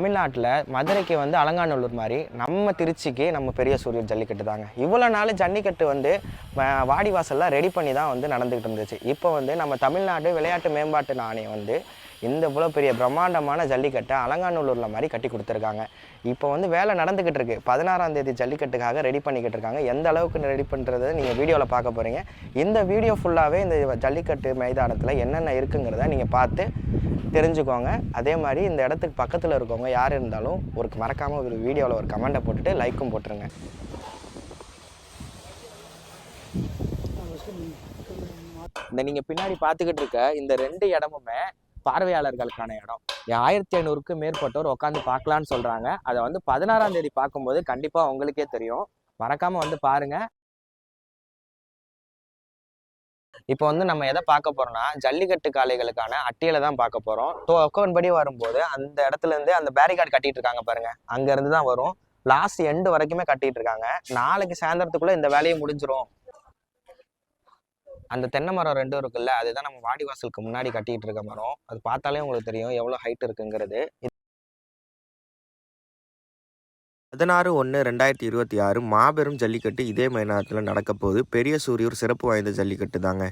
தமிழ்நாட்டில் மதுரைக்கு வந்து அலங்காநல்லூர் மாதிரி நம்ம திருச்சிக்கு நம்ம பெரிய சூரியர் ஜல்லிக்கட்டு தாங்க. இவ்வளோ நாள் ஜல்லிக்கட்டு வந்து வாடி வாடிவாசல்லாம் ரெடி பண்ணி தான் வந்து நடந்துக்கிட்டு இருந்துச்சு. இப்போ வந்து நம்ம தமிழ்நாடு விளையாட்டு மேம்பாட்டு ஆணையம் வந்து இந்த இவ்வளோ பெரிய பிரம்மாண்டமான ஜல்லிக்கட்டை அலங்காநல்லூரில் மாதிரி கட்டி கொடுத்துருக்காங்க. இப்போ வந்து வேலை நடந்துக்கிட்டு இருக்கு. பதினாறாம் தேதி ஜல்லிக்கட்டுக்காக ரெடி பண்ணிக்கிட்டு இருக்காங்க. எந்த அளவுக்கு ரெடி பண்ணுறதை நீங்கள் வீடியோவில் பார்க்க போகிறீங்க இந்த வீடியோ ஃபுல்லாகவே இந்த ஜல்லிக்கட்டு மைதானத்தில் என்னென்ன இருக்குங்கிறத நீங்கள் பார்த்து தெரிஞ்சுக்கோங்க. அதே மாதிரி இந்த இடத்துக்கு பக்கத்தில் இருக்கவங்க யார் இருந்தாலும் ஒரு மறக்காமல் ஒரு வீடியோவில் ஒரு கமெண்ட்டை போட்டுட்டு லைக்கும் போட்டுருங்க. இந்த நீங்கள் பின்னாடி பார்த்துக்கிட்டு இருக்க இந்த ரெண்டு இடமுமே பார்வையாளர்களுக்கான இடம். ஆயிரத்தி ஐநூறுக்கு மேற்பட்டோர் உட்காந்து பார்க்கலான்னு சொல்கிறாங்க அதை வந்து பதினாறாம் தேதி பார்க்கும்போது கண்டிப்பாக உங்களுக்கே தெரியும். மறக்காமல் வந்து பாருங்கள் இப்போ வந்து நம்ம எதை பார்க்க போறோம்னா ஜல்லிக்கட்டு காளைகளுக்கான அட்டியில தான் பார்க்க போறோம். டோக்கன் படி வரும்போது அந்த இடத்துல இருந்து அந்த பேரிகார்டு கட்டிட்டு இருக்காங்க பாருங்க. அங்க இருந்து தான் வரும். லாஸ்ட் எண்டு வரைக்குமே கட்டிட்டு இருக்காங்க. நாளைக்கு சாயந்தரத்துக்குள்ள இந்த வேலையை முடிஞ்சிரும். அந்த தென்னை மரம் ரெண்டும் இருக்குல்ல அதுதான் நம்ம வாடிவாசலுக்கு முன்னாடி கட்டிட்டு இருக்க மரம். அது பார்த்தாலே உங்களுக்கு தெரியும் எவ்வளோ ஹைட் இருக்குங்கிறது. பதினாறு ஒன்று ரெண்டாயிரத்தி இருபத்தி ஆறு மாபெரும் ஜல்லிக்கட்டு இதே மைதானத்தில் நடக்க போகுது. பெரிய சூரியூர் சிறப்பு வாய்ந்த ஜல்லிக்கட்டு தாங்க